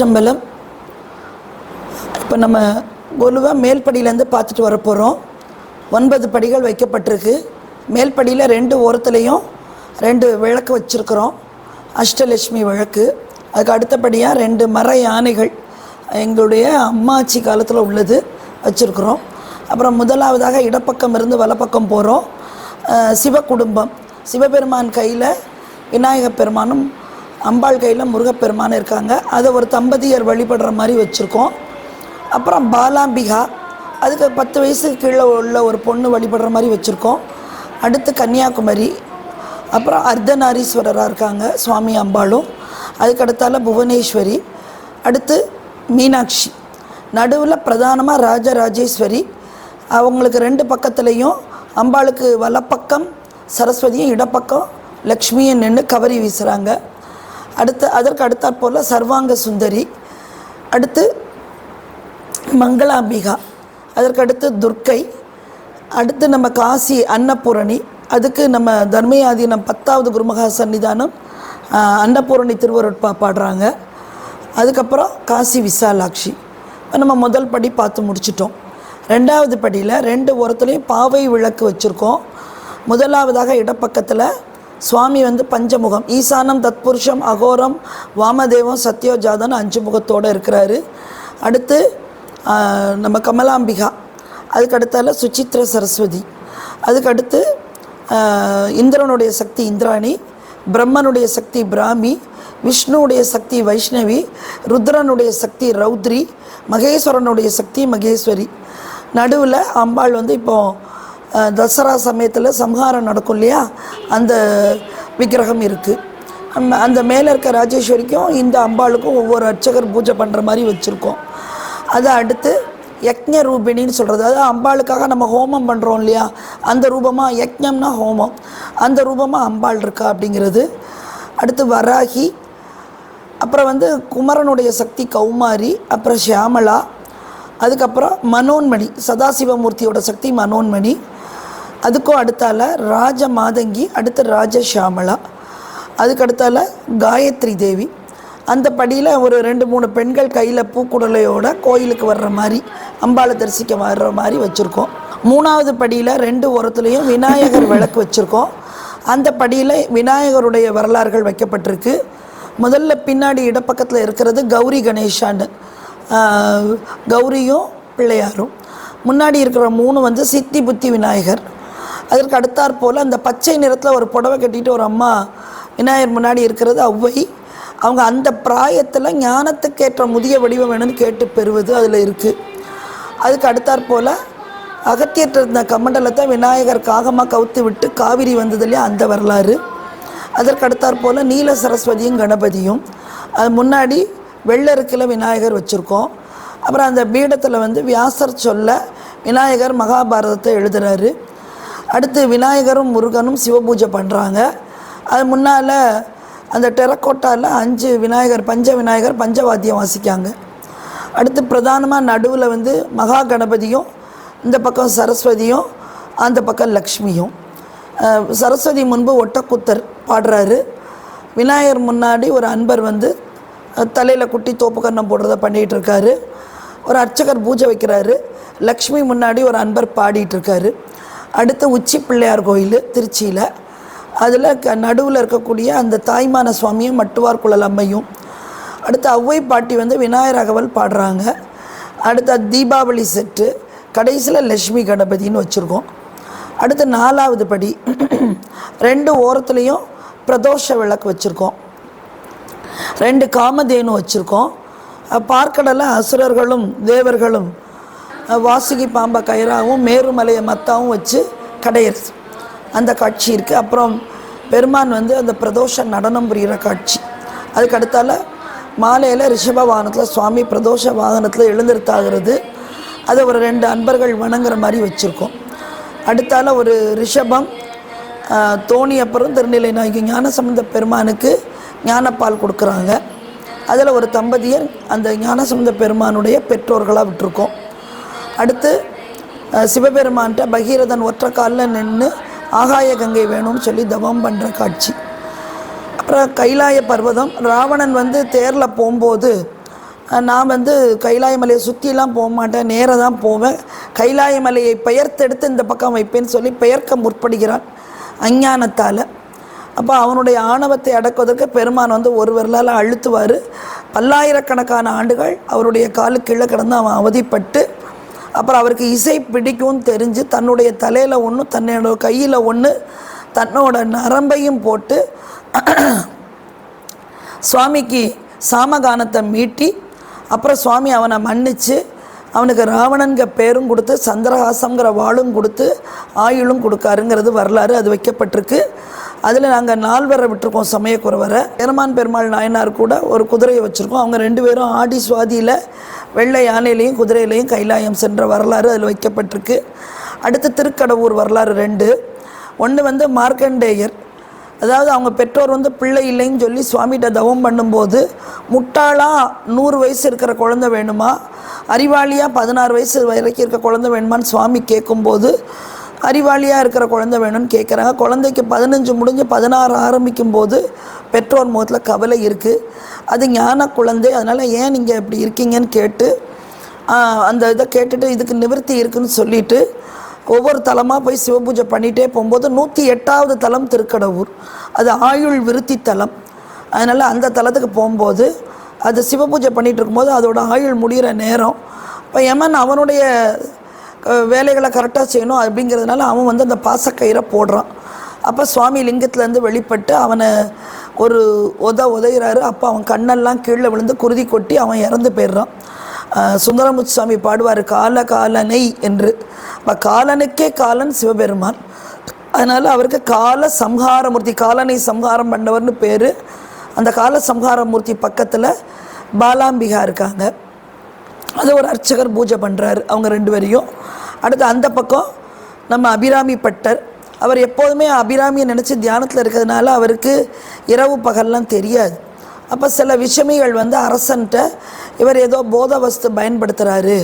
திருச்சிற்றம்பலம் இப்போ நம்ம கொலுவாக மேல்படியிலேருந்து பார்த்துட்டு வர போகிறோம் ஒன்பது படிகள் வைக்கப்பட்டிருக்கு. மேல்படியில் ரெண்டு ஓரத்துலேயும் ரெண்டு விளக்கு வச்சுருக்குறோம். அஷ்டலட்சுமி விளக்கு. அதுக்கு அடுத்தபடியாக ரெண்டு மர யானைகள் எங்களுடைய அம்மாச்சி காலத்தில் உள்ளது வச்சுருக்குறோம். அப்புறம் முதலாவதாக இடப்பக்கம் இருந்து வலப்பக்கம் போகிறோம் சிவ குடும்பம் சிவபெருமான் கையில் விநாயகப் பெருமானும் அம்பாள் கையில் முருகப்பெருமான் இருக்காங்க. அதை ஒரு தம்பதியர் வழிபடுற மாதிரி வச்சுருக்கோம். அப்புறம் பாலாம்பிகா அதுக்கு பத்து வயசுக்கு கீழே உள்ள ஒரு பொண்ணு வழிபடுற மாதிரி வச்சுருக்கோம். அடுத்து கன்னியாகுமரி அப்புறம் அர்த்தநாரீஸ்வரராக இருக்காங்க சுவாமி அம்பாளும். அதுக்கடுத்தால புவனேஸ்வரி அடுத்து மீனாட்சி. நடுவில் பிரதானமாக ராஜராஜேஸ்வரி. அவங்களுக்கு ரெண்டு பக்கத்துலேயும் அம்பாளுக்கு வலப்பக்கம் சரஸ்வதியும் இடப்பக்கம் லக்ஷ்மியும் நின்று கவரி வீசுகிறாங்க அடுத்து அதற்கு அடுத்தாற் போல் சர்வாங்க சுந்தரி அடுத்து மங்களாம்பிகா அதற்கு அடுத்து துர்க்கை அடுத்து நம்ம காசி அன்னபூரணி அதுக்கு நம்ம தர்மயாதீனம் பத்தாவது குருமகா சன்னிதானம் அன்னபூரணி திருவருட்பா பாடுறாங்க. அதுக்கப்புறம் காசி விசாலாட்சி. நம்ம முதல் படி பார்த்து முடிச்சிட்டோம். ரெண்டாவது படியில் ரெண்டு ஓரத்துலேயும் பாவை விளக்கு வச்சுருக்கோம். முதலாவதாக இடப்பக்கத்தில் சுவாமி வந்து பஞ்சமுகம். ஈசானம் தத்புருஷம் அகோரம் வாமதேவம் சத்யோஜாதன் அஞ்சு முகத்தோடு இருக்கிறாரு. அடுத்து நம்ம கமலாம்பிகா. அதுக்கு அடுத்தால சரஸ்வதி. அதுக்கடுத்து இந்திரனுடைய சக்தி இந்திராணி பிரம்மனுடைய சக்தி பிராமி விஷ்ணுவுடைய சக்தி வைஷ்ணவி ருத்ரனுடைய சக்தி ரௌத்ரி மகேஸ்வரனுடைய சக்தி மகேஸ்வரி. நடுவில் அம்பாள் வந்து இப்போது தசரா சமயத்தில் சம்ஹாரம் நடக்கும் இல்லையா? அந்த விக்கிரகம் இருக்குது அந்த மேலே இருக்க ராஜேஸ்வரிக்கும் இந்த அம்பாளுக்கும் ஒவ்வொரு அர்ச்சகர் பூஜை பண்ணுற மாதிரி வச்சுருக்கோம். அதை அடுத்து யக்ஞ ரூபிணின்னு சொல்கிறது அதாவது அம்பாளுக்காக நம்ம ஹோமம் பண்ணுறோம் இல்லையா? அந்த ரூபமாக யக்ஞம்னா ஹோமம். அந்த ரூபமாக அம்பாள் இருக்கா அப்படிங்கிறது. அடுத்து வராகி அப்புறம் வந்து குமரனுடைய சக்தி கௌமாரி அப்புறம் ஷியாமளா அதுக்கப்புறம் மனோன்மணி சதாசிவமூர்த்தியோட சக்தி மனோன்மணி அதுக்கும் அடுத்தால ராஜ மாதங்கி அடுத்து ராஜ ஷியாமலா அதுக்கு அடுத்தால காயத்ரி தேவி. அந்த படியில் ஒரு ரெண்டு மூணு பெண்கள் கையில் பூக்குடலையோட கோயிலுக்கு வர்ற மாதிரி அம்பாளை தரிசிக்க வர்ற மாதிரி வச்சுருக்கோம். மூணாவது படியில் ரெண்டு ஓரத்துலேயும் விநாயகர் விளக்கு வச்சுருக்கோம். அந்த படியில் விநாயகருடைய வரலாறுகள் வைக்கப்பட்டிருக்கு. முதல்ல பின்னாடி இடப்பக்கத்தில் இருக்கிறது கௌரி கணேஷான்னு கௌரியும் பிள்ளையாரும். முன்னாடி இருக்கிற மூணு வந்து சித்தி புத்தி விநாயகர். அதற்கு அடுத்தாற் போல் அந்த பச்சை நிறத்தில் ஒரு புடவை கட்டிட்டு ஒரு அம்மா விநாயகர் முன்னாடி இருக்கிறது அவ்வை. அவங்க அந்த பிராயத்தில் ஞானத்துக்கேற்ற முதிய வடிவம் வேணும்னு கேட்டு பெறுவது அதில் இருக்குது அதுக்கு அடுத்தாற் போல் அகத்தியற்ற இருந்த கமண்டலத்தை விநாயகர் காகமாக கவுத்து விட்டு காவிரி வந்தது இல்லையா அந்த வரலாறு. அதற்கு அடுத்தாற் போல் நீல சரஸ்வதியும் கணபதியும். அது முன்னாடி வெள்ளருக்கில் விநாயகர் வச்சுருக்கோம். அப்புறம் அந்த பீடத்தில் வந்து வியாசர் சொல்ல விநாயகர் மகாபாரதத்தை எழுதுகிறாரு அடுத்து விநாயகரும் முருகனும் சிவபூஜை பண்ணுறாங்க அது முன்னால் அந்த டெரக்கோட்டாவில் அஞ்சு விநாயகர் பஞ்ச விநாயகர் பஞ்சவாத்தியம் வாசிக்காங்க. அடுத்து பிரதானமாக நடுவில் வந்து மகா கணபதியும் இந்த பக்கம் சரஸ்வதியும் அந்த பக்கம் லக்ஷ்மியும். சரஸ்வதி முன்பு ஒட்டக்குத்தர் பாடுறாரு. விநாயகர் முன்னாடி ஒரு அன்பர் வந்து தலையில் குட்டி தோப்பு கன்னம் போடுறத பண்ணிகிட்டு இருக்காரு ஒரு அர்ச்சகர் பூஜை வைக்கிறாரு. லக்ஷ்மி முன்னாடி ஒரு அன்பர் பாடிட்டுருக்காரு இருக்காரு அடுத்து உச்சி பிள்ளையார் கோயில் திருச்சியில். அதில் க நடுவில் இருக்கக்கூடிய அந்த தாய்மான சுவாமியும் மட்டுவார் குழலம்மையும் அடுத்து அவ்வை பாட்டி வந்து விநாயகர் அகவல் பாடுறாங்க. அடுத்து தீபாவளி செட்டு. கடைசியில் லட்சுமி கணபதின்னு வச்சுருக்கோம். அடுத்து நாலாவது படி ரெண்டு ஓரத்துலேயும் பிரதோஷ விளக்கு வச்சுருக்கோம். ரெண்டு காமதேனு வச்சுருக்கோம். பார்க்கடலை அசுரர்களும் தேவர்களும் வாசுகி பாம்பை கயிறாகவும் மேருமலையை மத்தாவும் வச்சு கடையிறது. அந்த காட்சி இருக்குது அப்புறம் பெருமான் வந்து அந்த பிரதோஷ நடனம் புரிகிற காட்சி. அதுக்கு அடுத்தால மாலையில் ரிஷப வாகனத்தில் சுவாமி பிரதோஷ வாகனத்தில் எழுந்திருத்தாகிறது. அதை ஒரு ரெண்டு அன்பர்கள் வணங்குற மாதிரி வச்சுருக்கோம். அடுத்தால ஒரு ரிஷபம் தோணி அப்புறம் திருநிலை நாயகி ஞானசம்பந்த பெருமானுக்கு ஞானப்பால் கொடுக்குறாங்க. அதில் ஒரு தம்பதியர் அந்த ஞானசம்பந்த பெருமானுடைய பெற்றோர்களாக விட்டிருக்கோம். அடுத்து சிவபெருமான்கிட்ட பகீரதன் ஒற்றை காலில் நின்று ஆகாய கங்கை வேணும்னு சொல்லி தவம் பண்ணுற காட்சி. அப்புறம் கைலாய பர்வதம். ராவணன் வந்து தேரில் போகும்போது நான் வந்து கைலாய மலையை சுற்றிலாம் போக மாட்டேன் நேராக தான் போவேன். கைலாய மலையை பெயர்த்தெடுத்து இந்த பக்கம் வைப்பேன்னு சொல்லி பெயர்க்க முற்படுகிறான் அஞ்ஞானத்தால். அப்போ அவனுடைய ஆணவத்தை அடக்குவதற்கு பெருமான் வந்து ஒரு விரலால் அழுத்துவார். பல்லாயிரக்கணக்கான ஆண்டுகள் அவருடைய காலு கீழே கிடந்து அவன் அவதிப்பட்டு அப்புறம் அவருக்கு இசை பிடிக்கும்னு தெரிஞ்சு தன்னுடைய தலையில் ஒன்று தன்னோட கையில் ஒன்று தன்னோட நரம்பையும் போட்டு சுவாமிக்கு சாமகானத்தை மீட்டி அப்புறம் சுவாமி அவனை மன்னித்து அவனுக்கு ராவணன்கிற பேரும் கொடுத்து சந்திரஹாசங்கிற வாளும் கொடுத்து ஆயுளும் கொடுக்காருங்கிறது வரலாறு அது வைக்கப்பட்டிருக்கு. அதில் நாங்கள் நால்வரை விட்டுருக்கோம் சமயக்குறவரை. பெருமான் பெருமாள் நாயனார் கூட ஒரு குதிரையை வச்சுருக்கோம். அவங்க ரெண்டு பேரும் ஆடி சுவாதியில் வெள்ளை யானையிலையும் குதிரையிலையும் கைலாயம் சென்ற வரலாறு அதில் வைக்கப்பட்டிருக்கு. அடுத்து திருக்கடவுர் வரலாறு ரெண்டு. ஒன்று வந்து மார்க்கண்டேயர். அதாவது அவங்க பெற்றோர் வந்து பிள்ளை இல்லைன்னு சொல்லி சுவாமிகிட்ட தவம் பண்ணும்போது முட்டாளாக நூறு வயசு இருக்கிற குழந்தை வேணுமா? அறிவாளியாக பதினாறு வயசு வரைக்கும் இருக்க குழந்தை வேணுமான்னு சுவாமி கேட்கும்போது அறிவாளியாக இருக்கிற குழந்தை வேணும்னு கேட்குறாங்க குழந்தைக்கு பதினஞ்சு முடிஞ்சு பதினாறு ஆரம்பிக்கும் போது பெற்றோர் முகத்தில் கவலை இருக்குது அது ஞான குழந்தை. அதனால் ஏன் நீங்கள் இப்படி இருக்கீங்கன்னு கேட்டு அந்த இதை கேட்டுட்டு இதுக்கு நிவர்த்தி இருக்குன்னு சொல்லிட்டு ஒவ்வொரு தலமாக போய் சிவபூஜை பண்ணிகிட்டே போகும்போது நூற்றி எட்டாவது தலம் திருக்கடவுர். அது ஆயுள் விருத்தி தலம். அதனால் அந்த தலத்துக்கு போகும்போது அது சிவபூஜை பண்ணிகிட்டு இருக்கும்போது அதோட ஆயுள் முடிகிற நேரம். இப்போ யமன் அவனுடைய வேலைகளை கரெக்டாக செய்யணும் அப்படிங்கிறதுனால அவன் வந்து அந்த பாசக்கயிறை போடுறான். அப்போ சுவாமி லிங்கத்துலேருந்து வெளிப்பட்டு அவனை ஒரு உத உதைகிறாரு அப்போ அவன் கண்ணெல்லாம் கீழே விழுந்து குருதி கொட்டி அவன் இறந்து போயிடுறான். சுந்தரமுத்து சுவாமி பாடுவார் கால காலனை என்று. அப்போ காலனுக்கே காலன் சிவபெருமான். அதனால் அவருக்கு கால சம்ஹாரமூர்த்தி காலனை சம்ஹாரம் பண்ணவர்னு பேர். அந்த கால சம்ஹாரமூர்த்தி பக்கத்தில் பாலாம்பிகா இருக்காங்க. அது ஒரு அர்ச்சகர் பூஜை பண்ணுறாரு அவங்க ரெண்டு பேரையும். அடுத்து அந்த பக்கம் நம்ம அபிராமி பட்டர். அவர் எப்போதுமே அபிராமியை நினச்சி தியானத்தில் இருக்கிறதுனால அவருக்கு இரவு பகல்லாம் தெரியாது. அப்போ சில விஷமிகள் வந்து அரசன்ட்ட இவர் ஏதோ போத வஸ்து பயன்படுத்துகிறாரு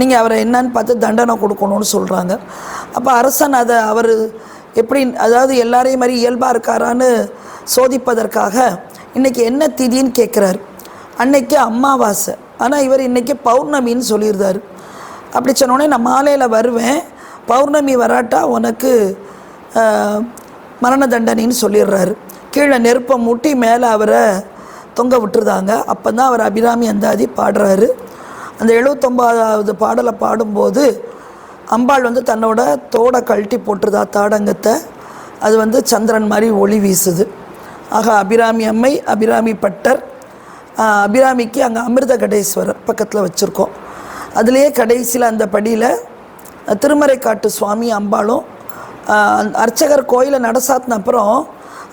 நீங்கள் அவரை என்னன்னு பார்த்து தண்டனை கொடுக்கணும்னு சொல்கிறாங்க அப்போ அரசன் அதை அவர் எப்படி அதாவது எல்லாரையும் மாதிரி இயல்பாக இருக்காரான்னு சோதிப்பதற்காக இன்றைக்கி என்ன திதின்னு கேட்குறாரு அன்னைக்கு அமாவாசை ஆனால் இவர் இன்றைக்கி பௌர்ணமின்னு சொல்லியிருந்தார். அப்படி சொன்னோடனே நான் மாலையில் வருவேன். பௌர்ணமி வராட்டா உனக்கு மரண தண்டனைன்னு சொல்லிடுறாரு. கீழே நெருப்பை மூட்டி மேலே அவரை தொங்க விட்டுருதாங்க. அப்போ தான் அவர் அபிராமி அந்தாதி பாடுறாரு. அந்த எழுபத்தொம்பதாவது பாடலை பாடும்போது அம்பாள் வந்து தன்னோட தோடை கழட்டி போட்டுருதா தாடங்கத்தை. அது வந்து சந்திரன் மாதிரி ஒளி வீசுது. ஆக அபிராமி அம்மை அபிராமி பட்டர் அபிராமிக்கு அங்கே அமிர்த கடேஸ்வரர் பக்கத்தில் வச்சுருக்கோம். அதுலேயே கடைசியில் அந்த படியில் திருமறைக்காட்டு சுவாமி அம்பாலும் அந்த அர்ச்சகர் கோயிலை நடசாத்தின அப்புறம்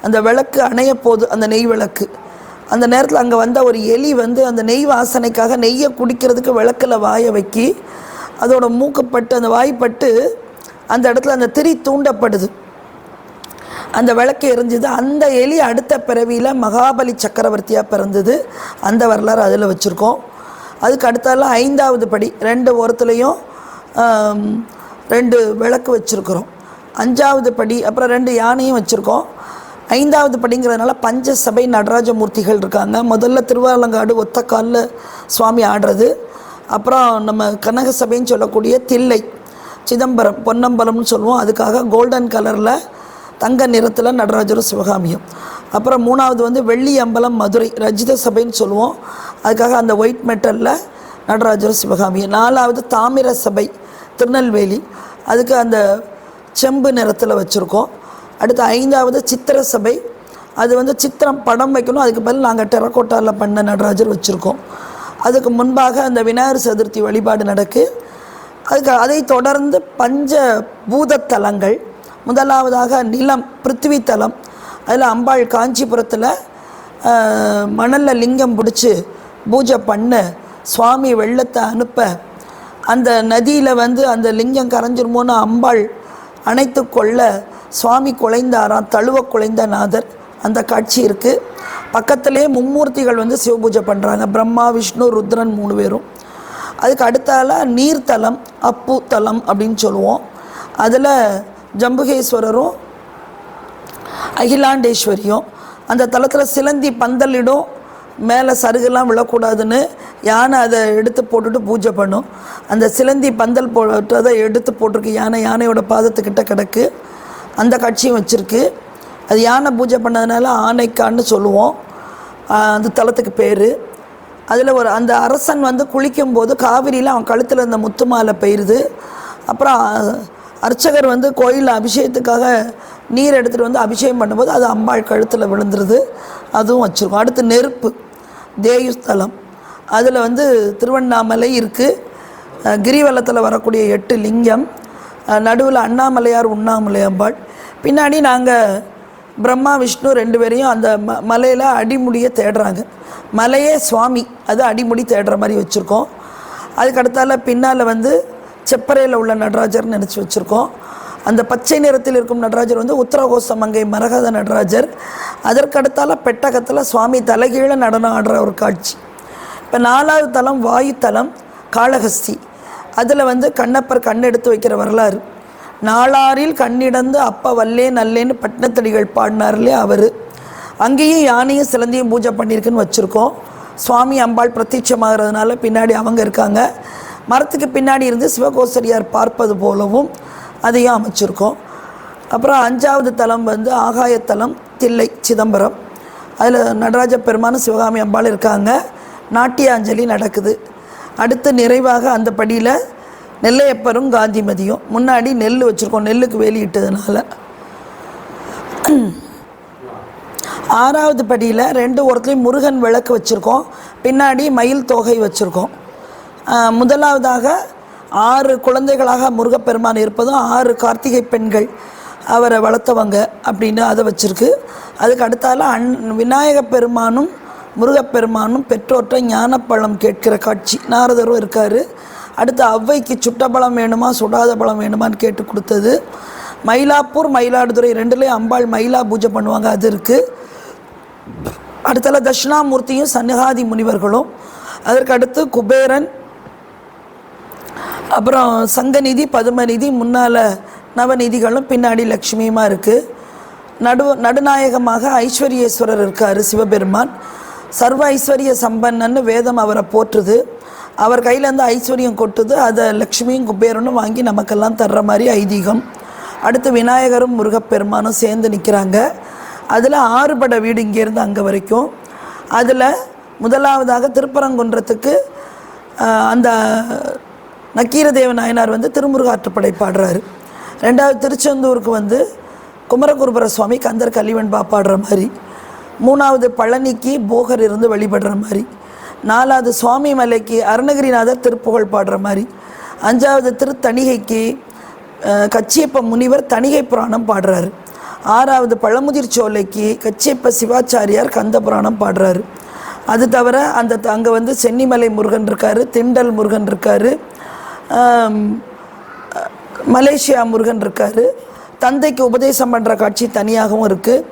அந்த விளக்கு அணைய போகுது அந்த நெய் விளக்கு. அந்த நேரத்தில் அங்கே வந்த ஒரு எலி வந்து அந்த நெய் வாசனைக்காக நெய்யை குடிக்கிறதுக்கு விளக்கில் வாயை வைக்கி அதோட மூக்கப்பட்டு அந்த வாய்ப்பட்டு அந்த இடத்துல அந்த திரி தூண்டப்படுது. அந்த விளக்கு எரிஞ்சுது. அந்த எலி அடுத்த பிறவியில் மகாபலி சக்கரவர்த்தியாக பிறந்தது. அந்த வரலாறு அதில் வச்சுருக்கோம். அதுக்கு அடுத்தால ஐந்தாவது படி ரெண்டு ஓரத்துலேயும் ரெண்டு விளக்கு வச்சுருக்குறோம். அஞ்சாவது படி அப்புறம் ரெண்டு யானையும் வச்சுருக்கோம். ஐந்தாவது படிங்கிறதுனால பஞ்சசபை நடராஜ மூர்த்திகள் இருக்காங்க. முதல்ல திருவாலங்காடு ஒத்த காலில் சுவாமி ஆடுறது. அப்புறம் நம்ம கனக சபைன்னு சொல்லக்கூடிய தில்லை சிதம்பரம் பொன்னம்பலம்னு சொல்லுவோம். அதுக்காக கோல்டன் கலரில் தங்க நிறத்தில் நடராஜரும் சிவகாமியும். அப்புறம் மூணாவது வந்து வெள்ளி அம்பலம் மதுரை ரஜித சபைன்னு சொல்லுவோம். அதுக்காக அந்த ஒயிட் மெட்டலில் நடராஜரும் சிவகாமியும் நாலாவது தாமிர சபை திருநெல்வேலி. அதுக்கு அந்த செம்பு நிறத்தில் வச்சுருக்கோம். அடுத்து ஐந்தாவது சித்திர சபை. அது வந்து சித்திரம் படம் வைக்கணும். அதுக்கு பதில் நாங்கள் டெரக்கோட்டாவில் பண்ண நடராஜர் வச்சுருக்கோம். அதுக்கு முன்பாக அந்த விநாயகர் சதுர்த்தி வழிபாடு நடக்கு. அதுக்கு அதை தொடர்ந்து பஞ்ச பூதத்தலங்கள் முதலாவதாக நிலம் பிருத்திவி தலம் அதில் அம்பாள் காஞ்சிபுரத்தில் மணலில் லிங்கம் பிடிச்சி பூஜை பண்ண சுவாமி வெள்ளத்தை அனுப்ப. அந்த நதியில் வந்து அந்த லிங்கம் கரைஞ்சிருமோன்னு அம்பாள் அணைத்து கொள்ள சுவாமி குலைந்தாராம் தழுவ குலைந்த நாதர். அந்த காட்சி இருக்குது பக்கத்திலே மும்மூர்த்திகள் வந்து சிவபூஜை பண்ணுறாங்க பிரம்மா விஷ்ணு ருத்ரன் மூணு பேரும். அதுக்கு அடுத்தால நீர்த்தலம் அப்பு தலம் அப்படின்னு சொல்லுவோம். அதில் ஜம்புகேஸ்வரரும் அகிலாண்டேஸ்வரியும் அந்த தளத்தில் சிலந்தி பந்தலிடும் மேலே சருகெல்லாம் விழக்கூடாதுன்னு யானை அதை எடுத்து போட்டுட்டு பூஜை பண்ணும். அந்த சிலந்தி பந்தல் போட்டு அதை எடுத்து போட்டிருக்கு. யானை யானையோட பாதத்துக்கிட்ட கிடக்கு. அந்த காட்சியும் வச்சுருக்கு. அது யானை பூஜை பண்ணதுனால ஆனைக்கான்னு சொல்லுவோம். அந்த தலத்துக்கு பேர். அதில் ஒரு அந்த அரசன் வந்து குளிக்கும்போது காவிரியில் அவன் கழுத்தில் இருந்த முத்து மாலை பெய்யுது. அப்புறம் அர்ச்சகர் வந்து கோயிலில் அபிஷேகத்துக்காக நீர் எடுத்துகிட்டு வந்து அபிஷேகம் பண்ணும்போது அது அம்பாள் கழுத்தில் விழுந்துருது. அதுவும் வச்சுருக்கோம். அடுத்து நெருப்பு தேயுஸ்தலம். அதில் வந்து திருவண்ணாமலை இருக்குது கிரிவலத்தில் வரக்கூடிய எட்டு லிங்கம். நடுவில் அண்ணாமலையார் உண்ணாமலை அம்பாள். பின்னாடி நாங்கள் பிரம்மா விஷ்ணு ரெண்டு பேரையும் அந்த ம மலையில் அடிமுடியை தேடுறாங்க. மலையே சுவாமி. அது அடிமுடி தேடுற மாதிரி வச்சுருக்கோம். அதுக்கு அடுத்தால பின்னால் வந்து செப்பறையில் உள்ள நடராஜர்னு நினச்சி வச்சுருக்கோம். அந்த பச்சை நிறத்தில் இருக்கும் நடராஜர் வந்து உத்தரகோச மங்கை மரகத நடராஜர். அதற்கடுத்தால் பெட்டகத்தில் சுவாமி தலைகீழ நடனம் ஆடுற ஒரு காட்சி. இப்போ நாலாவது தலம் வாயு தலம் காளஹஸ்தி. அதில் வந்து கண்ணப்பர் கண் எடுத்து வைக்கிற வரலாறு. நாளாரில் கண்ணிடந்து அப்ப வல்லே நல்லேன்னு பட்டினத்தடிகள் பாடினார்லே அவர். அங்கேயும் யானையும் சிலந்தையும் பூஜை பண்ணியிருக்குன்னு வச்சுருக்கோம். சுவாமி அம்பாள் பிரத்யட்சமாகிறதுனால பின்னாடி அவங்க இருக்காங்க. மரத்துக்கு பின்னாடி இருந்து சிவகோசரியார் பார்ப்பது போலவும் அதையும் அமைச்சிருக்கோம். அப்புறம் அஞ்சாவது தலம் வந்து ஆகாயத்தலம் தில்லை சிதம்பரம். அதில் நடராஜ பெருமானும் சிவகாமி அம்பாள் இருக்காங்க. நாட்டியாஞ்சலி நடக்குது. அடுத்து நிறைவாக அந்த படியில் நெல்லையப்பரும் காந்திமதியும். முன்னாடி நெல் வச்சுருக்கோம் நெல்லுக்கு வேலியிட்டதுனால ஆறாவது படியில் ரெண்டு ஓரத்துலையும் முருகன் விளக்கு வச்சுருக்கோம். பின்னாடி மயில் தொகை வச்சுருக்கோம். முதலாவதாக ஆறு குழந்தைகளாக முருகப்பெருமான் இருப்பதும் ஆறு கார்த்திகை பெண்கள் அவரை வளர்த்தவங்க அப்படின்னு அதை வச்சுருக்கு. அதுக்கு அடுத்தால அன் விநாயக பெருமானும் முருகப்பெருமானும் பெற்றோற்ற ஞானப்பழம் கேட்கிற காட்சி. நாரதரும் இருக்கார். அடுத்து ஔவைக்கு சுட்ட பழம் வேணுமா சுடாத பழம் வேணுமான்னு கேட்டு கொடுத்தது. மயிலாப்பூர் மயிலாடுதுறை ரெண்டுலேயும் அம்பாள் மயிலா பூஜை பண்ணுவாங்க அது இருக்குது அடுத்தால தட்சிணாமூர்த்தியும் சன்னிகாதி முனிவர்களும். அதற்கு அடுத்து குபேரன் அப்புறம் சங்கநிதி பதுமநிதி முன்னால் நவநிதிகளும் பின்னாடி லக்ஷ்மியுமா இருக்குது நடு நடுநாயகமாக ஐஸ்வர்யேஸ்வரர் இருக்கார் சிவபெருமான். சர்வ ஐஸ்வர்ய சம்பன்னன்னு வேதம் அவரை போற்றுது. அவர் கையிலேருந்து ஐஸ்வர்யம் கொட்டுது. அதை லக்ஷ்மியும் குபேரனும் வாங்கி நமக்கெல்லாம் தர்ற மாதிரி ஐதீகம். அடுத்து விநாயகரும் முருகப்பெருமானும் சேர்ந்து நிற்கிறாங்க அதில் ஆறுபட வீடு இங்கேருந்து அங்கே வரைக்கும். அதில் முதலாவதாக திருப்பரங்குன்றத்துக்கு அந்த நக்கீரதேவ நாயனார் வந்து திருமுருகாற்றுப்படை பாடுறாரு. ரெண்டாவது திருச்செந்தூருக்கு வந்து குமரகுருபர சுவாமி கந்தர் கலிவன்பா பாடுற மாதிரி. மூணாவது பழனிக்கு போகர் இருந்து வழிபடுற மாதிரி. நாலாவது சுவாமி மலைக்கு அருணகிரிநாதர் திருப்புகழ் பாடுற மாதிரி. அஞ்சாவது திருத்தணிகைக்கு கச்சியப்ப முனிவர் தணிகை புராணம் பாடுறாரு. ஆறாவது பழமுதிர் சோலைக்கு கச்சியப்ப சிவாச்சாரியார் கந்த புராணம் பாடுறாரு. அது தவிர அந்த அங்கே வந்து சென்னிமலை முருகன் இருக்கார் திண்டல் முருகன் இருக்கார். மலேசியா முருகன் இருக்கார். தந்தைக்கு உபதேசம் பண்ணுற காட்சி தனியாகவும் இருக்குது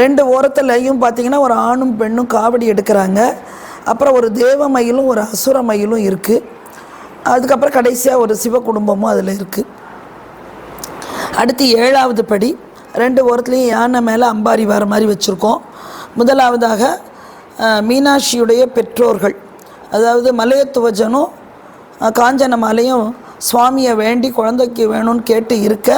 ரெண்டு ஓரத்துலையும் பார்த்தீங்கன்னா ஒரு ஆணும் பெண்ணும் காவடி எடுக்கிறாங்க. அப்புறம் ஒரு தேவ மயிலும் ஒரு அசுர மயிலும் இருக்குது அதுக்கப்புறம் கடைசியாக ஒரு சிவ குடும்பமும் அதில் இருக்குது அடுத்து ஏழாவது படி ரெண்டு ஓரத்துலேயும் யானை மேலே அம்பாரி வர மாதிரி வச்சுருக்கோம். முதலாவதாக மீனாட்சியுடைய பெற்றோர்கள் அதாவது மலையத்துவஜனும் காஞ்சன மாலையும் சுவாமியை வேண்டி குழந்தைக்கு வேணும்னு கேட்டு இருக்க.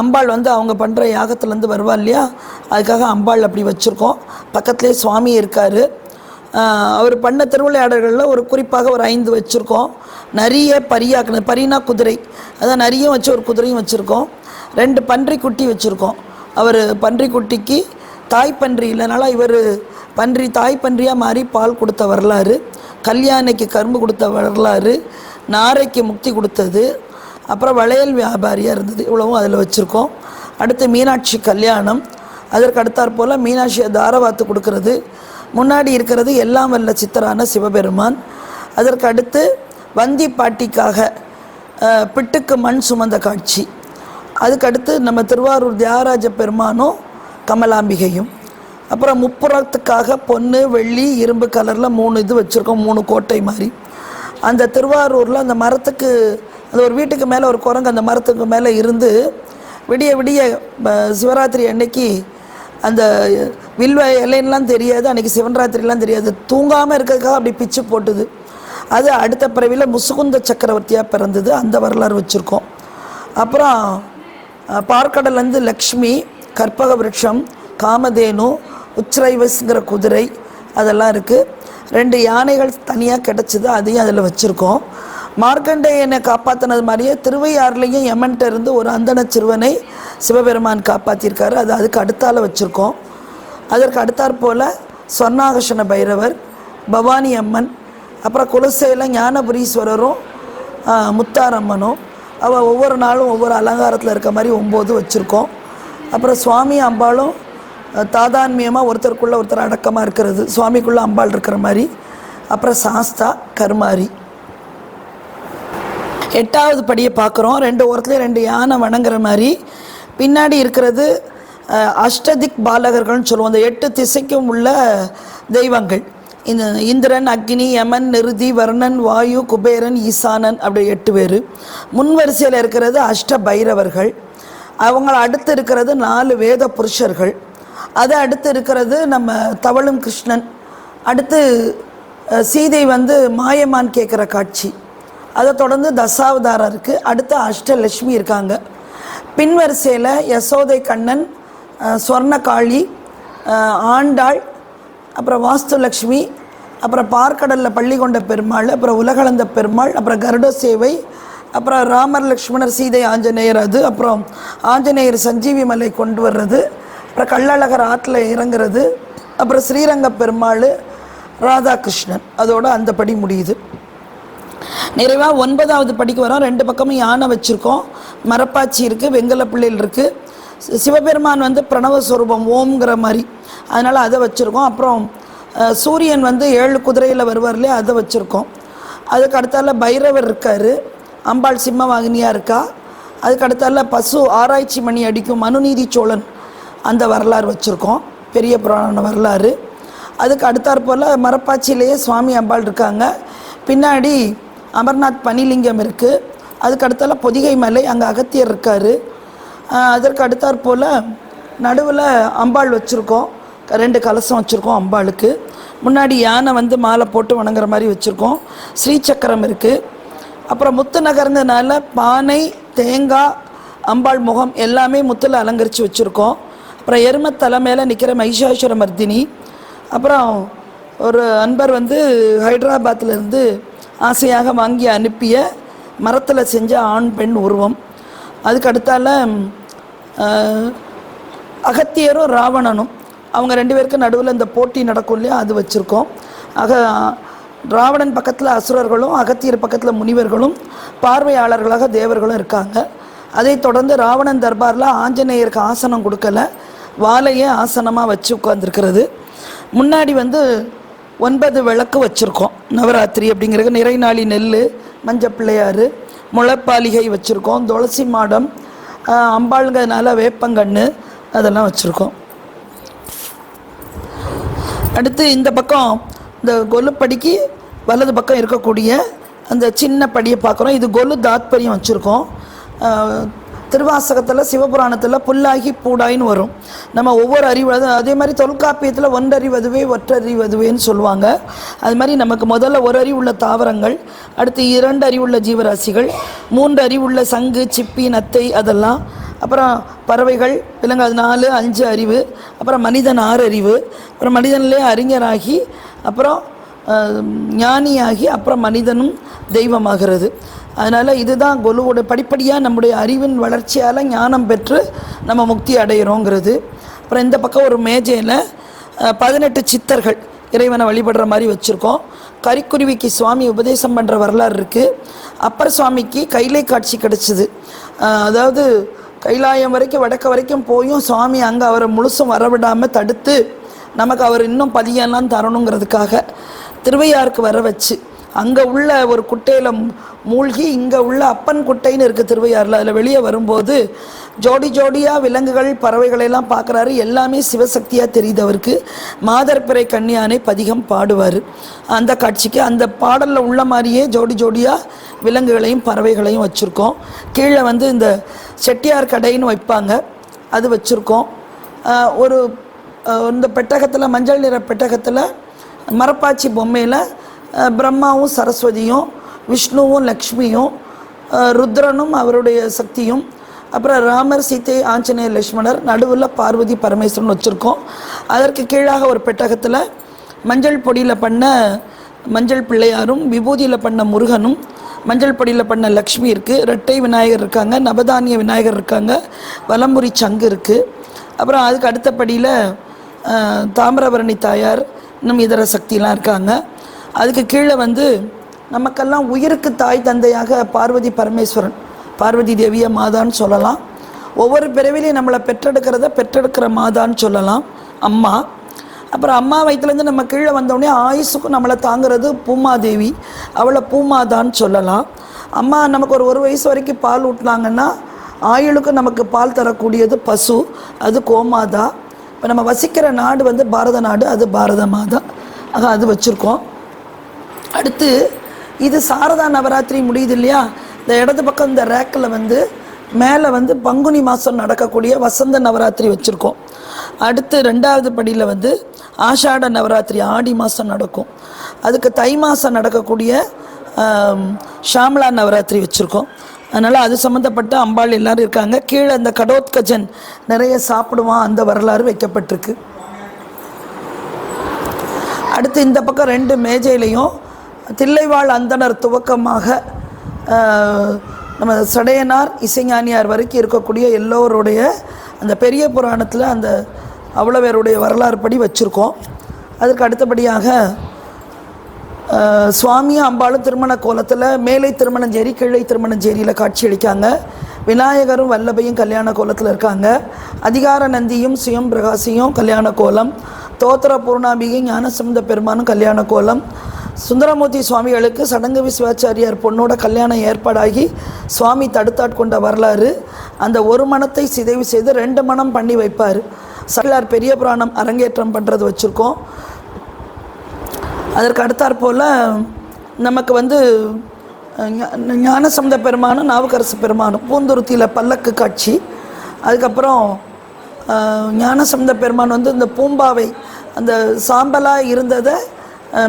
அம்பாள் வந்து அவங்க பண்ணுற யாகத்துலேருந்து வருவா இல்லையா? அதுக்காக அம்பாள் அப்படி வச்சுருக்கோம். பக்கத்துலேயே சுவாமி இருக்கார். அவர் பண்ண திருவிளையாடல்களில் ஒரு குறிப்பாக ஒரு ஐந்து வச்சுருக்கோம். நிறைய பரியாக்கு பரினா குதிரை அதான் நிறையும் வச்சு ஒரு குதிரையும் வச்சுருக்கோம். ரெண்டு பன்றிக்குட்டி வச்சுருக்கோம். அவர் பன்றிக்குட்டிக்கு தாய் பன்றி இல்லைனால இவர் பன்றி தாய் பன்றியாக மாறி பால் கொடுத்த வரலாறு கல்யாணிக்கு கரும்பு கொடுத்த வரலாறு நாரைக்கு முக்தி கொடுத்தது அப்புறம் வளையல் வியாபாரியாக இருந்தது. இவ்வளவும் அதில் வச்சுருக்கோம். அடுத்து மீனாட்சி கல்யாணம். அதற்கு அடுத்தாற் போல் மீனாட்சியை தாரவாத்து கொடுக்கறது. முன்னாடி இருக்கிறது எல்லாம் வல்ல சித்தரான சிவபெருமான். அதற்கு அடுத்து வந்தி பாட்டிக்காக பிட்டுக்கு மண் சுமந்த காட்சி. அதுக்கடுத்து நம்ம திருவாரூர் தியாகராஜ பெருமானும் கமலாம்பிகையும். அப்புறம் முப்புறத்துக்காக பொண்ணு வெள்ளி இரும்பு கலரில் மூணு இது வச்சுருக்கோம் மூணு கோட்டை மாதிரி. அந்த திருவாரூரில் அந்த மரத்துக்கு அந்த ஒரு வீட்டுக்கு மேலே ஒரு குரங்கு அந்த மரத்துக்கு மேலே இருந்து விடிய விடிய ப- சிவராத்திரி அன்னைக்கு அந்த வில்வ இலைன்னெலாம் தெரியாது அன்றைக்கி சிவன்ராத்திரிலாம் தெரியாது. தூங்காமல் இருக்கிறதுக்காக அப்படி பிச்சு போட்டுது. அது அடுத்த பிறவியில் முசுகுந்த சக்கரவர்த்தியாக பிறந்தது அந்த வரலாறு வச்சுருக்கோம். அப்புறம் பார்க்கடலேருந்து லக்ஷ்மி கற்பக விருட்சம் காமதேனு உச்ரைவஸ்ங்கிற குதிரை அதெல்லாம் இருக்குது ரெண்டு யானைகள் தனியாக கிடச்சிது அதையும் அதில் வச்சுருக்கோம். மார்க்கண்டேயனை காப்பாற்றினது மாதிரியே திருவையாறுலேயும் எமன்ட்ட இருந்து ஒரு அந்தன சிறுவனை சிவபெருமான் காப்பாற்றியிருக்காரு அது அதுக்கு அடுத்தால் வச்சுருக்கோம். அதற்கு அடுத்தாற் போல் சொர்ணாகர்ஷண பைரவர் பவானி அம்மன் அப்புறம் குலசையில் ஞானபுரீஸ்வரரும் முத்தாரம்மனும். அவள் ஒவ்வொரு நாளும் ஒவ்வொரு அலங்காரத்தில் இருக்க மாதிரி ஒம்பது வச்சுருக்கோம். அப்புறம் சுவாமி அம்பாளும் தாதான்மியமாக ஒருத்தருக்குள்ளே ஒருத்தர் அடக்கமாக இருக்கிறது. சுவாமிக்குள்ளே அம்பாள் இருக்கிற மாதிரி. அப்புறம் சாஸ்தா கருமாரி. எட்டாவது படியை பார்க்குறோம். ரெண்டு ஓரத்துலேயும் ரெண்டு யானை வணங்குற மாதிரி. பின்னாடி இருக்கிறது அஷ்டதிக் பாலகர்கள்னு சொல்லுவோம். அந்த எட்டு திசைக்கும் உள்ள தெய்வங்கள். இந்த இந்திரன் அக்னி யமன் நிருதி வர்ணன் வாயு குபேரன் ஈசானன் அப்படி எட்டு பேர். முன்வரிசையில் இருக்கிறது அஷ்ட பைரவர்கள். அவங்கள அடுத்து இருக்கிறது நாலு வேத புருஷர்கள். அதை அடுத்து இருக்கிறது நம்ம தவளும் கிருஷ்ணன். அடுத்து சீதை வந்து மாயமான் கேட்குற காட்சி. அதை தொடர்ந்து தசாவதாரம் இருக்குது அடுத்து அஷ்டலட்சுமி இருக்காங்க. பின்வரிசையில் யசோதை கண்ணன் ஸ்வர்ணகாளி சொர்ணகாளி ஆண்டாள் அப்புறம் வாஸ்துலக்ஷ்மி அப்புறம் பார்க்கடலில் பள்ளி கொண்ட பெருமாள் அப்புறம் உலகளந்த பெருமாள் அப்புறம் கருட சேவை அப்புறம் ராமர் லக்ஷ்மணர் சீதை ஆஞ்சநேயர் அது அப்புறம் ஆஞ்சநேயர் சஞ்சீவி மலை கொண்டு வர்றது. அப்புறம் கள்ளழகர் ஆற்றுல இறங்குறது அப்புறம் ஸ்ரீரங்க பெருமாள் ராதாகிருஷ்ணன். அதோட அந்த படி முடியுது. நிறைவாக ஒன்பதாவது படிக்கு வரோம். ரெண்டு பக்கமும் யானை வச்சுருக்கோம். மரப்பாச்சி இருக்குது வெங்கல பிள்ளைகள் இருக்குது சிவபெருமான் வந்து பிரணவஸ்வரூபம் ஓம்ங்கிற மாதிரி. அதனால் அதை வச்சுருக்கோம். அப்புறம் சூரியன் வந்து ஏழு குதிரையில் வருவார் இல்லையா அதை வச்சுருக்கோம். அதுக்கு அடுத்தால பைரவர் இருக்கார். அம்பாள் சிம்மவாகினியாக இருக்கா. அதுக்கு அடுத்தால பசு ஆராய்ச்சி மணி அடிக்கும் மனுநீதி சோழன். அந்த வரலாறு வச்சுருக்கோம். பெரிய புராண வரலாறு. அதுக்கு அடுத்தாற்போல் மரப்பாச்சியிலேயே சுவாமி அம்பாள் இருக்காங்க. பின்னாடி அமர்நாத் பனிலிங்கம் இருக்குது அதுக்கு அடுத்தால பொதிகை மலை அங்கே அகத்தியர் இருக்கார். அதற்கு அடுத்தாற் போல் நடுவில் அம்பாள் வச்சுருக்கோம். ரெண்டு கலசம் வச்சுருக்கோம் அம்பாளுக்கு. முன்னாடி யானை வந்து மாலை போட்டு வணங்குற மாதிரி வச்சுருக்கோம். ஸ்ரீசக்கரம் இருக்குது அப்புறம் முத்து நகர்ந்தனால பானை தேங்காய் அம்பாள் முகம் எல்லாமே முத்தில் அலங்கரித்து வச்சுருக்கோம். அப்புறம் எரும தலை மேலே நிற்கிற மகிஷாசுர மர்தினி அப்புறம் ஒரு அன்பர் வந்து ஹைதராபாத்திலேருந்து ஆசையாக வாங்கி அனுப்பிய மரத்தில் செஞ்ச ஆண் பெண் உருவம். அதுக்கு அடுத்தால அகத்தியரும் ராவணனும். அவங்க ரெண்டு பேருக்கு நடுவில் இந்த போட்டி நடக்கும் இல்லையா அது வச்சுருக்கோம். அக ராவணன் பக்கத்தில் அசுரர்களும் அகத்தியர் பக்கத்தில் முனிவர்களும் பார்வையாளர்களாக தேவர்களும் இருக்காங்க. அதைத் தொடர்ந்து ராவணன் தர்பாரில் ஆஞ்சநேயருக்கு ஆசனம் கொடுக்கல. வாழையே ஆசனமாக வச்சு உட்காந்துருக்கிறது முன்னாடி வந்து ஒன்பது விளக்கு வச்சுருக்கோம். நவராத்திரி அப்படிங்கிறது நிறைநாளி நெல் மஞ்சள் பிள்ளையார் முளைப்பாலிகை வச்சுருக்கோம். துளசி மாடம் அம்பாளுங்கிறதுனால வேப்பங்கன்று அதெல்லாம் வச்சுருக்கோம். அடுத்து இந்த பக்கம் இந்த கொலுப்படிக்கு வலது பக்கம் இருக்கக்கூடிய அந்த சின்ன படியை பார்க்குறோம். இது கொலு தாத்பரியம் வச்சுருக்கோம். திருவாசகத்தில் சிவபுராணத்தில் புல்லாகி பூடாயின்னு வரும். நம்ம ஒவ்வொரு அறிவு அதே மாதிரி தொல்காப்பியத்தில் ஒன்றறிவதுவே ஒற்றறிவதுவேன்னு சொல்லுவாங்க. அது மாதிரி நமக்கு முதல்ல ஒரு அறிவுள்ள தாவரங்கள் அடுத்து இரண்டு அறிவுள்ள ஜீவராசிகள் மூன்று அறிவுள்ள சங்கு சிப்பி நத்தை அதெல்லாம். அப்புறம் பறவைகள் விலங்கு அது நாலு அஞ்சு அறிவு. அப்புறம் மனிதன் ஆறு அறிவு. அப்புறம் மனிதன்லேயே அறிஞராகி அப்புறம் ஞானியாகி அப்புறம் மனிதனும் தெய்வமாகிறது. அதனால் இதுதான் குருவோட படிப்படியாக நம்முடைய அறிவின் வளர்ச்சியால் ஞானம் பெற்று நம்ம முக்தி அடைகிறோங்கிறது அப்புறம் இந்த பக்கம் ஒரு மேஜையில் பதினெட்டு சித்தர்கள் இறைவனை வழிபடுற மாதிரி வச்சுருக்கோம். கரிக்குருவிக்கு சுவாமி உபதேசம் பண்ணுற வரலாறு இருக்குது அப்பர் சுவாமிக்கு கைலை காட்சி கிடச்சிது. அதாவது கைலாயம் வரைக்கும் வடக்க வரைக்கும் போயும் சுவாமி அங்கே அவரை முழுசும் வரவிடாமல் தடுத்து நமக்கு அவர் இன்னும் பதியெல்லாம் தரணுங்கிறதுக்காக திருவையாருக்கு வர வச்சு அங்கே உள்ள ஒரு குட்டையில் மூழ்கி இங்கே உள்ள அப்பன் குட்டைன்னு இருக்குது திருவையாறில். அதில் வெளியே வரும்போது ஜோடி ஜோடியாக விலங்குகள் பறவைகளெல்லாம் பார்க்குறாரு எல்லாமே சிவசக்தியாக தெரியுது அவருக்கு. மாதர்பிறை கன்னியானை பதிகம் பாடுவார். அந்த காட்சிக்கு அந்த பாடலில் உள்ள மாதிரியே ஜோடி ஜோடியாக விலங்குகளையும் பறவைகளையும் வச்சுருக்கோம். கீழே வந்து இந்த செட்டியார் கடைன்னு வைப்பாங்க. அது வச்சுருக்கோம். ஒரு இந்த பெட்டகத்தில் மஞ்சள் நிற பெட்டகத்தில் மரப்பாச்சி பொம்மையில் பிரம்மாவும் சரஸ்வதியும் விஷ்ணுவும் லக்ஷ்மியும் ருத்ரனும் அவருடைய சக்தியும் அப்புறம் ராமர் சீத்தை ஆஞ்சநேயர் லக்ஷ்மணர் நடுவில் பார்வதி பரமேஸ்வரன் வச்சுருக்கோம். அதற்கு கீழாக ஒரு பெட்டகத்தில் மஞ்சள் பொடியில் பண்ண மஞ்சள் பிள்ளையாரும் விபூதியில் பண்ண முருகனும் மஞ்சள் பொடியில் பண்ண லக்ஷ்மி இருக்குது ரெட்டை விநாயகர் இருக்காங்க நவதானிய விநாயகர் இருக்காங்க வலம்புரி சங்கு இருக்குது அப்புறம் அதுக்கு அடுத்தபடியில் தாமிரபரணி தாயார் இன்னும் இதர சக்திலாம் இருக்காங்க. அதுக்கு கீழே வந்து நமக்கெல்லாம் உயிருக்கு தாய் தந்தையாக பார்வதி பரமேஸ்வரன் பார்வதி தேவிய மாதான்னு சொல்லலாம். ஒவ்வொரு பிறவிலையும் நம்மளை பெற்றெடுக்கிறத பெற்றெடுக்கிற மாதான்னு சொல்லலாம். அம்மா. அப்புறம் அம்மா வயிற்றுலேருந்து நம்ம கீழே வந்தோடனே ஆயுசுக்கும் நம்மளை தாங்குறது பூமாதேவி. அவளை பூமாதான்னு சொல்லலாம். அம்மா நமக்கு ஒரு ஒரு வயசு வரைக்கும் பால் ஊட்டினாங்கன்னா ஆயுளுக்கு நமக்கு பால் தரக்கூடியது பசு அது கோமாதா. இப்போ நம்ம வசிக்கிற நாடு வந்து பாரத நாடு அது பாரத மாதா. ஆக அது வச்சுருக்கோம். அடுத்து இது சாரதா நவராத்திரி முடியுது இல்லையா? இந்த இடது பக்கம் இந்த ரேக்கில் வந்து மேலே வந்து பங்குனி மாதம் நடக்கக்கூடிய வசந்த நவராத்திரி வச்சுருக்கோம். அடுத்து ரெண்டாவது படியில் வந்து ஆஷாட நவராத்திரி ஆடி மாதம் நடக்கும். அதுக்கு தை மாதம் நடக்கக்கூடிய ஷாம்லா நவராத்திரி வச்சுருக்கோம். அதனால் அது சம்மந்தப்பட்ட அம்பாள் எல்லாரும் இருக்காங்க. கீழே இந்த கடோத்கஜன் நிறைய சாப்பிடுவான். அந்த வரலாறு வைக்கப்பட்டிருக்கு. அடுத்து இந்த பக்கம் ரெண்டு மேஜையிலையும் தில்லைவாழ் அந்தணர் துவக்கமாக நம்ம சடையனார் இசைஞானியார் வரைக்கும் இருக்கக்கூடிய எல்லோருடைய அந்த பெரிய புராணத்தில் அந்த அவ்வளோ பேருடைய வரலாறு படி வச்சுருக்கோம். அதற்கு அடுத்தபடியாக சுவாமி சுவாமியும் அம்பாளும் திருமண கோலத்தில் மேலை திருமணஞ்சேரி கீழே திருமணஞ்சேரியில் காட்சியளிக்காங்க. விநாயகரும் வல்லபையும் கல்யாண கோலத்தில் இருக்காங்க. அதிகார நந்தியும் சுயம் பிரகாசியும் கல்யாண கோலம். தோத்திர பூர்ணாம்பிகை ஞானசம்பந்த பெருமானும் கல்யாண கோலம். சுந்தரமூர்த்தி சுவாமிகளுக்கு சடங்கு விஸ்வாச்சாரியார் பொண்ணோட கல்யாணம் ஏற்பாடாகி சுவாமி தடுத்தாட்கொண்ட வரலாறு. அந்த ஒரு மனத்தை சிதைவு செய்து ரெண்டு மனம் பண்ணி வைப்பார். சல்லார் பெரிய புராணம் அரங்கேற்றம் பண்ணுறது வச்சுருக்கோம். அதற்கு அடுத்தாற் போல் நமக்கு வந்து அஹ், ஞானசம்பந்த பெருமானும் நாவுக்கரசு பெருமானும் பூந்துருத்தியில் பல்லக்கு காட்சி. அதுக்கப்புறம் அஹ், ஞானசம்பந்த பெருமான் வந்து இந்த பூம்பாவை அந்த சாம்பலாக இருந்ததை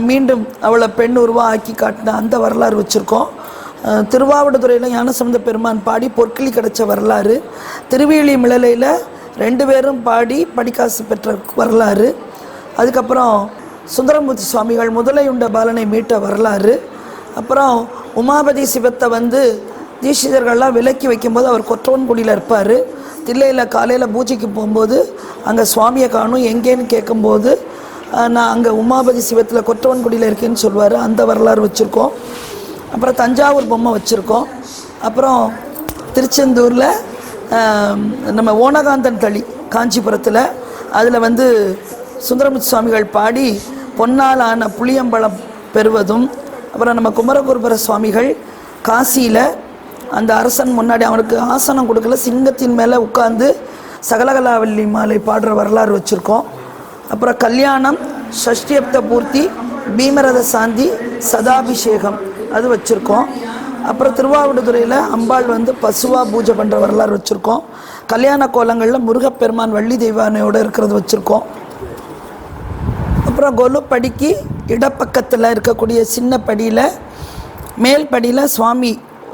மீண்டும் அவளை பெண் உருவா ஆக்கி காட்டின அந்த வரலாறு வச்சுருக்கோம். திருவாவடுதுறையில் ஞானசம்பந்த பெருமான் பாடி பொற்கிளி கிடச்ச வரலாறு. திருவேலி மிளலையில் ரெண்டு பேரும் பாடி படிக்காசு பெற்ற வரலாறு. அதுக்கப்புறம் சுந்தரமூர்த்தி சுவாமிகள் முதலையுண்ட பாலனை மீட்ட வரலாறு. அப்புறம் உமாபதி சிவத்தை வந்து தீட்சிதர்கள்லாம் விலக்கி வைக்கும்போது அவர் கொற்றவன்குடியில் இருப்பார். தில்லையில் காலையில் பூஜைக்கு போகும்போது அங்கே சுவாமியை காணும் எங்கேன்னு கேட்கும்போது நான் அங்கே உமாபதி சிவத்தில் கொற்றவன்குடியில் இருக்கேன்னு சொல்லுவார் அந்த வரலாறு வச்சுருக்கோம். அப்புறம் தஞ்சாவூர் பொம்மை வச்சுருக்கோம். அப்புறம் திருச்செந்தூரில் நம்ம ஓனகாந்தன் தளி காஞ்சிபுரத்தில் அதில் வந்து சுந்தரமுத்து சுவாமிகள் பாடி பொன்னால் ஆன புளியம்பழம் பெறுவதும் அப்புறம் நம்ம குமரகுருபர சுவாமிகள் காசியில் அந்த அரசன் முன்னாடி அவனுக்கு ஆசனம் கொடுக்கல. சிங்கத்தின் மேலே உட்கார்ந்து சகலகலாவல்லி மாலை பாடுற வரலாறு வச்சுருக்கோம். அப்புறம் கல்யாணம் ஷஷ்டியப்த பூர்த்தி பீமரத சாந்தி சதாபிஷேகம் அது வச்சுருக்கோம். அப்புறம் திருவாவடுதுறையில் அம்பாள் வந்து பசுவா பூஜை பண்ணுற வரலாறு வச்சுருக்கோம். கல்யாண கோலங்களில் முருகப்பெருமான் வள்ளி தெய்வானையோடு இருக்கிறது வச்சுருக்கோம். அப்புறம் கொலுப்படிக்கு இடப்பக்கத்தில் இருக்கக்கூடிய சின்ன படியில் மேல் படியில் சுவாமி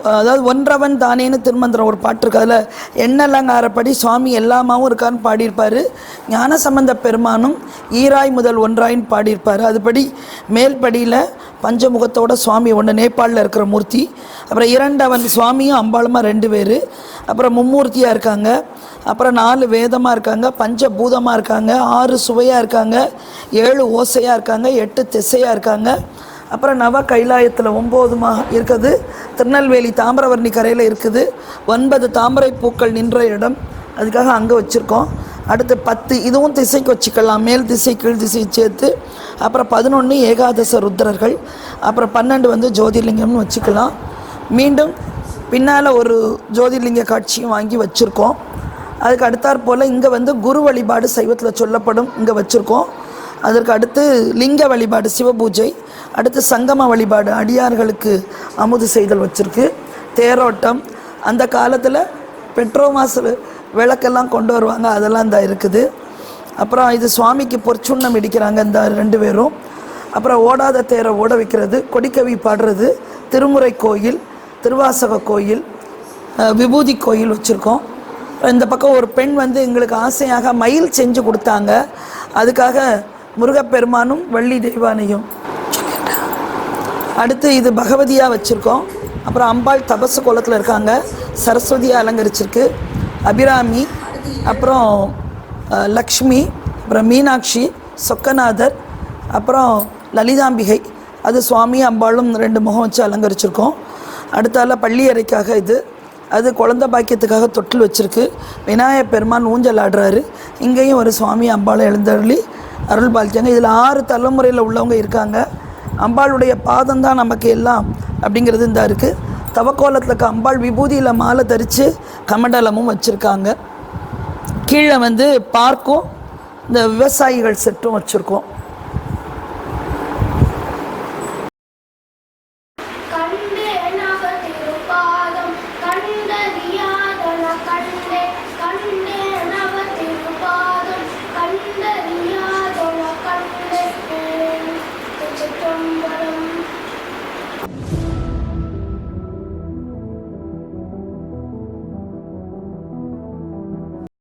அதாவது ஒன்றவன் தானேன்னு திருமந்திரம் ஒரு பாட்டு இருக்கு. அதில் எண்ணலங்காரப்படி சுவாமி எல்லாமாவும் இருக்கான்னு பாடியிருப்பார். ஞானசம்பந்த பெருமானும் ஈராய் முதல் ஒன்றாயின்னு பாடியிருப்பார். அதுபடி மேல்படியில் பஞ்சமுகத்தோட சுவாமி ஒன்று நேபாளில் இருக்கிற மூர்த்தி அப்புறம் இரண்டவன் சுவாமியும் அம்பாளுமா ரெண்டு பேர் அப்புறம் மும்மூர்த்தியாக இருக்காங்க அப்புறம் நாலு வேதமாக இருக்காங்க பஞ்சபூதமாக இருக்காங்க ஆறு சுவையாக இருக்காங்க ஏழு ஓசையாக இருக்காங்க எட்டு திசையாக இருக்காங்க அப்புறம் நவ கைலாயத்தில் ஒம்போதுமா இருக்குது. திருநெல்வேலி தாமிரவர்ணி கரையில் இருக்குது. ஒன்பது தாமரை பூக்கள் நின்ற இடம். அதுக்காக அங்கே வச்சுருக்கோம். அடுத்து பத்து இதுவும் திசைக்கு வச்சுக்கலாம். மேல் திசை கீழ் திசை சேர்த்து. அப்புறம் பதினொன்று ஏகாதச ருத்ரர்கள். அப்புறம் பன்னெண்டு வந்து ஜோதிர்லிங்கம்னு வச்சுக்கலாம். மீண்டும் பின்னால் ஒரு ஜோதிர்லிங்க காட்சியும் வாங்கி வச்சுருக்கோம். அதுக்கு அடுத்தாற் போல் இங்கே வந்து குரு வழிபாடு சைவத்தில் சொல்லப்படும். இங்கே வச்சுருக்கோம். அதற்கு அடுத்து லிங்க வழிபாடு சிவபூஜை அடுத்து சங்கம வழிபாடு அடியார்களுக்கு அமுது செய்தல் வச்சுருக்கு. தேரோட்டம் அந்த காலத்தில் பெட்ரோ மாசு விளக்கெல்லாம் கொண்டு வருவாங்க அதெல்லாம் இந்த இருக்குது. அப்புறம் இது சுவாமிக்கு பொற்சுண்ணம் இடிக்கிறாங்க இந்த ரெண்டு பேரும். அப்புறம் ஓடாத தேரை ஓட வைக்கிறது கொடிக்கவி பாடுறது திருமுறை கோயில் திருவாசக கோயில் விபூதி கோயில் வச்சுருக்கோம். இந்த பக்கம் ஒரு பெண் வந்து எங்களுக்கு ஆசையாக மயில் செஞ்சு கொடுத்தாங்க. அதுக்காக முருகப்பெருமானும் வள்ளி தெய்வானையும். அடுத்து இது பகவதியாக வச்சுருக்கோம். அப்புறம் அம்பாள் தபசு கோலத்தில் இருக்காங்க. சரஸ்வதியாக அலங்கரிச்சிருக்கு. அபிராமி அப்புறம் லக்ஷ்மி அப்புறம் மீனாட்சி சொக்கநாதர் அப்புறம் லலிதாம்பிகை. அது சுவாமி அம்பாளும் ரெண்டு முகம் வச்சு அலங்கரிச்சிருக்கோம். அடுத்தால பள்ளி அறைக்காக இது. அது குழந்த பாக்கியத்துக்காக தொட்டில் வச்சுருக்கு. விநாயகர் பெருமான் ஊஞ்சல் ஆடுறாரு. இங்கேயும் ஒரு சுவாமி அம்பாளை எழுந்தருளி அருள் பாலிச்சாங்க இதில் ஆறு தலைமுறையில் உள்ளவங்க இருக்காங்க. அம்பாளுடைய பாதம் தான் நமக்கு எல்லாம் அப்படிங்கிறது இந்த இருக்குது தவக்கோலத்தில் இருக்க அம்பாள் விபூதியில் மாலை தரித்து கமண்டலமும் வச்சுருக்காங்க. கீழே வந்து பார்க்கும் இந்த விவசாயிகள் செட்டும் வச்சுருக்கோம்.